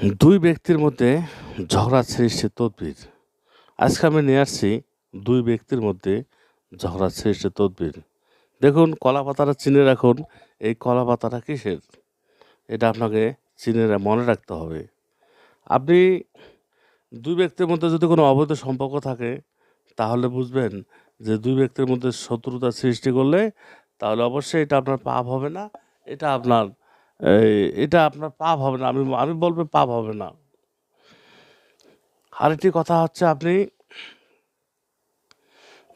দুই ব্যক্তির মধ্যে ঝগড়া সৃষ্টি তদবির। আজকে আমি নিয়ে আসছি দুই ব্যক্তির মধ্যে ঝগড়া সৃষ্টি তদবির। দেখুন কলা পাতাটা চিনে রাখুন, এই কলা পাতাটা কিসের? এটা আপনাকে চিনে মনে রাখতে হবে। আপনি দুই ব্যক্তির মধ্যে যদি কোনো অবৈধ সম্পর্ক থাকে, তাহলে বুঝবেন যে দুই ব্যক্তির মধ্যে শত্রুতা সৃষ্টি করলে তাহলে অবশ্যই এটা আপনার পাপ হবে না, এটা আপনার এটা আপনার পাপ হবে না। আমি আমি বলব পাপ হবে না। আরেকটি কথা হচ্ছে আপনি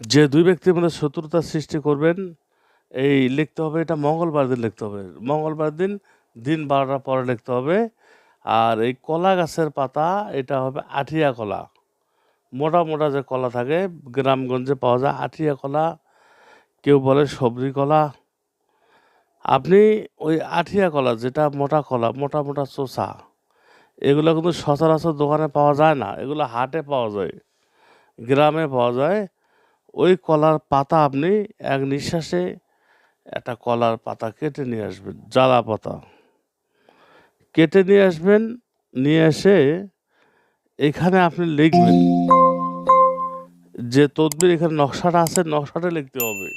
যে দুই ব্যক্তির মধ্যে শত্রুতা সৃষ্টি করবেন, এই লিখতে হবে এটা মঙ্গলবার দিন লিখতে হবে। মঙ্গলবার দিন দিন বারোটার পরে লিখতে হবে। আর এই কলা গাছের পাতা, এটা হবে আঠিয়া কলা। মোটা মোটা যে কলা থাকে, গ্রামগঞ্জে পাওয়া যায় আঠিয়া কলা, কেউ বলে সবজি কলা। আপনি ওই আঠিয়া কলা যেটা মোটা কলা, মোটা মোটা চোষা এগুলো কিন্তু সচরাচর দোকানে পাওয়া যায় না। এগুলো হাটে পাওয়া যায়, গ্রামে পাওয়া যায়। ওই কলার পাতা আপনি এক নিঃশ্বাসে একটা কলার পাতা কেটে নিয়ে আসবেন, জ্বালা পাতা। কেটে নিয়ে আসবেন, নিয়ে এসে এখানে আপনি লিখবেন যে তদবির এখানে নকশাটা আছে, নকশাটা লিখতে হবে।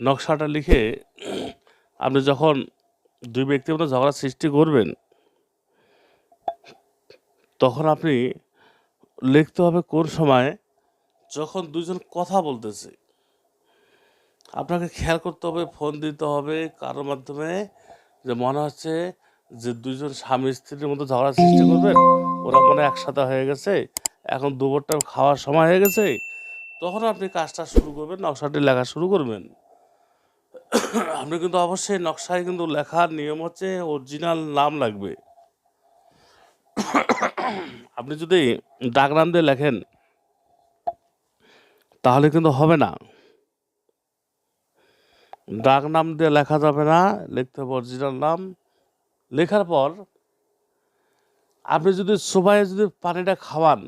নকশাটা লিখে আপনি যখন দুই ব্যক্তির মধ্যে ঝগড়া সৃষ্টি করবেন, তখন আপনি লিখতে হবে কোন সময় যখন দুজন কথা বলতেছে। আপনাকে খেয়াল করতে হবে, ফোন দিতে হবে কারোর মাধ্যমে যে মনে হচ্ছে যে দুজন স্বামী স্ত্রীর মধ্যে ঝগড়া সৃষ্টি করবেন, ওরা মনে একসাথে হয়ে গেছে, এখন দুপুরটা খাওয়ার সময় হয়ে গেছে, তখন আপনি কাজটা শুরু করবেন, নকশাটি লেখা শুরু করবেন। আপনি কিন্তু অবশ্যই নকশায় কিন্তু লেখার নিয়ম হচ্ছে অরিজিনাল নাম লাগবে। আপনি যদি ডাক নাম দিয়ে লেখেন, তাহলে কিন্তু হবে না। ডাক নাম দিয়ে লেখা যাবে না, লিখতে হবে অরিজিনাল নাম। লেখার পর আপনি যদি চোবাই যদি পানিটা খাওয়ান,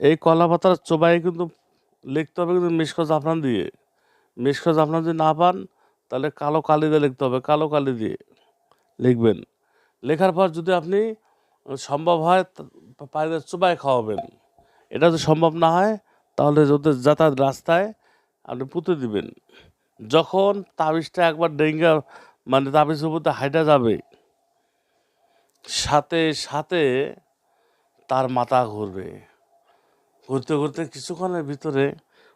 এই কলা পাতার চোবাই কিন্তু লিখতে হবে কিন্তু মিশক জাফরান দিয়ে। মিশক জাফরান যদি না পান, তাহলে কালো কালি দিয়ে লিখতে হবে, কালো কালি দিয়ে লিখবেন। লেখার পর যদি আপনি সম্ভব হয় পানিতে চোবাই খাওয়াবেন। এটা যদি সম্ভব না হয়, তাহলে যদি যাতায়াত রাস্তায় আপনি পুঁতে দিবেন। যখন তাবিজটা একবার ডেঙ্গা মানে তাবিজ উপরে হাইটা যাবে, সাথে সাথে তার মাথা ঘুরবে। ঘুরতে ঘুরতে কিছুক্ষণের ভিতরে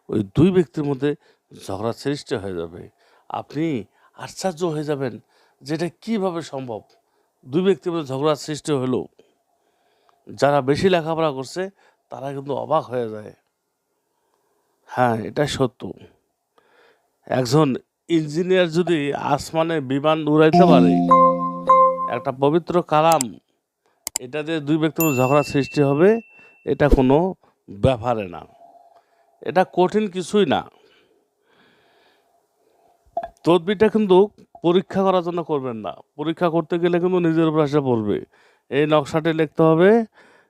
ওই দুই ব্যক্তির মধ্যে ঝগড়া সৃষ্টি হয়ে যাবে। আপনি আশ্চর্য হয়ে যাবেন যেটা কীভাবে সম্ভব। দুই ব্যক্তির মধ্যে ঝগড়ার সৃষ্টি হলো। যারা বেশি লেখাপড়া করছে, তারা কিন্তু অবাক হয়ে যায়। হ্যাঁ এটা সত্য। একজন ইঞ্জিনিয়ার যদি আসমানে বিমান উড়াইতে পারে, একটা পবিত্র কালাম, এটা দিয়ে দুই ব্যক্তির ঝগড়া সৃষ্টি হবে, এটা কোনো ব্যাপারে না। এটা কঠিন কিছুই না। তদবিরটা কিন্তু পরীক্ষা করার জন্য করবেন না। পরীক্ষা করতে গেলে কিন্তু নিজের উপর আসে পড়বে। এই নকশাটি লিখতে হবে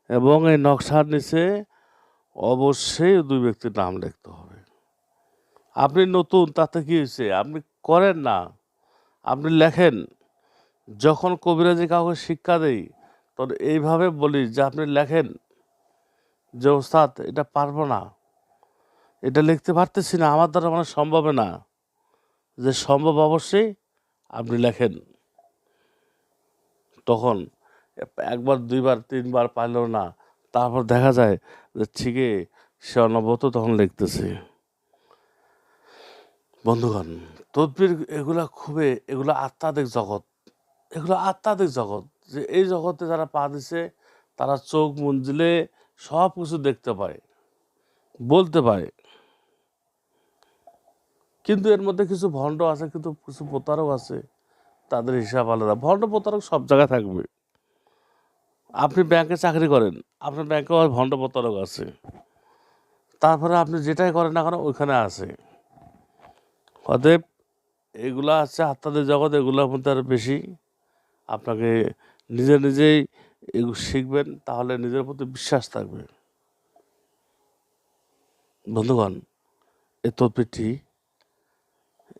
এবং এই নকশার নিচে অবশ্যই দুই ব্যক্তির নাম লিখতে হবে। আপনি নতুন, তাতে কী হয়েছে? আপনি করেন না। আপনি লেখেন। যখন কবিরাজি কাউকে শিক্ষা দেই, তখন এইভাবে বলি যে আপনি লেখেন যে, ওস্তাদ, এটা পারব না। এটা লিখতে পারতেছি না। আমার দ্বারা মানে সম্ভব না। যে সম্ভব অবশ্যই আপনি লেখেন। তখন একবার, দুইবার, তিনবার পারলেও না, তারপর দেখা যায় যে ঠিকই সে অনবত তখন লিখতেছে। বন্ধুগণ, তদ্বির এগুলা খুবই, এগুলো আত্মাদিক জগৎ। এগুলো আত্মাদিক জগৎ। যে এই জগতে যারা পা দিছে, তারা চোখ মুঞ্জিলে সব কিছু দেখতে পায়, বলতে পারে কিন্তু এর মধ্যে কিছু ভণ্ড আছে, কিন্তু কিছু প্রতারক আছে, তাদের হিসাব আলাদা। ভণ্ড প্রতারক সব জায়গায় থাকবে। আপনি ব্যাংকে চাকরি করেন, আপনার ব্যাংকে ভণ্ড প্রতারক আছে। তারপরে আপনি যেটাই করেন না কেন, ওইখানে আছে। অতএব এগুলো আছে আত্মাদের জগৎ, এগুলোর মধ্যে আরও বেশি আপনাকে নিজে নিজেই এগুলো শিখবেন, তাহলে নিজের প্রতি বিশ্বাস থাকবে। বন্ধুগণ এই তদবিরটি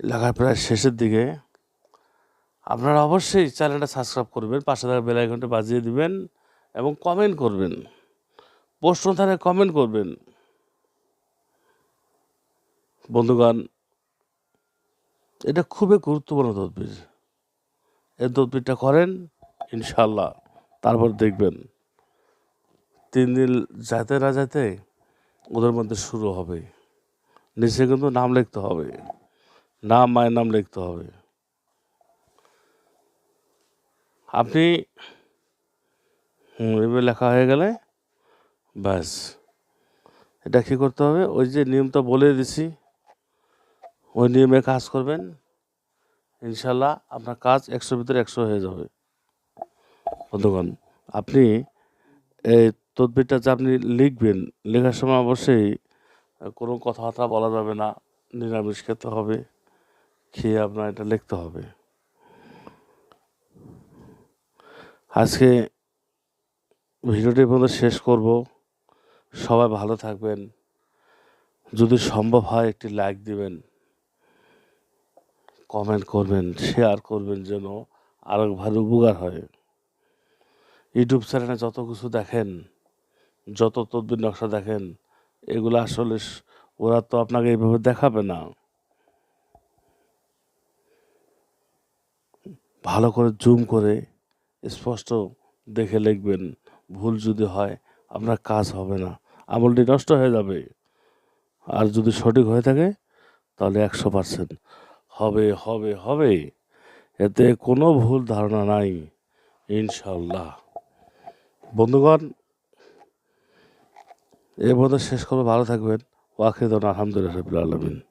লেখার প্রায় শেষের দিকে আপনারা অবশ্যই চ্যানেলটা সাবস্ক্রাইব করবেন, পাশে থাকা বেল আইকনটা বাজিয়ে দিবেন এবং কমেন্ট করবেন। প্রশ্ন থাকলে কমেন্ট করবেন। বন্ধুগণ, এটা খুবই গুরুত্বপূর্ণ তদবির। এই তদবিরটা করেন ইনশাল্লাহ তারপর দেখবেন। তিন দিন যাতে না যাতে ওদের মধ্যে শুরু হবে। নিচে কিন্তু নাম লিখতে হবে। নাম, মায়ের নাম লিখতে হবে। আপনি এবার লেখা হয়ে গেলে ব্যাস। এটা কী করতে হবে? ওই যে নিয়মটা বলে দিছি, ওই নিয়মে কাজ করবেন। ইনশাল্লাহ আপনার কাজ একশোর ভিতরে একশো হয়ে যাবে। বন্ধুগণ, আপনি এই তদবিরটা যে আপনি লিখবেন, লেখার সময় অবশ্যই কোনো কথাবার্তা বলা যাবে না, নিরামিষ খেতে হবে। খেয়ে আপনার এটা লিখতে হবে। আজকে ভিডিওটি পর্যন্ত শেষ করব। সবাই ভালো থাকবেন। যদি সম্ভব হয় একটি লাইক দিবেন, কমেন্ট করবেন, শেয়ার করবেন যেন আরও ভালো উপকার হয়। ইউটিউব চ্যানেলে যত কিছু দেখেন, যত তদবির নকশা দেখেন, এগুলো আসলে ওরা তো আপনাকে এইভাবে দেখাবে না। ভালো করে জুম করে স্পষ্ট দেখে লিখবেন, ভুল যদি হয় আপনার কাজ হবে না। আমলটি নষ্ট হয়ে যাবে। আর যদি সঠিক হয়ে থাকে, তাহলে একশো পার্সেন্ট। হবে হবে হবে। এতে কোনো ভুল ধারণা নাই ইনশাল্লাহ বন্ধুগণ এর মধ্যে শেষ করব। ভালো থাকবেন। ওয়াকিদন আলহামদুলিল্লাহ আলমিন।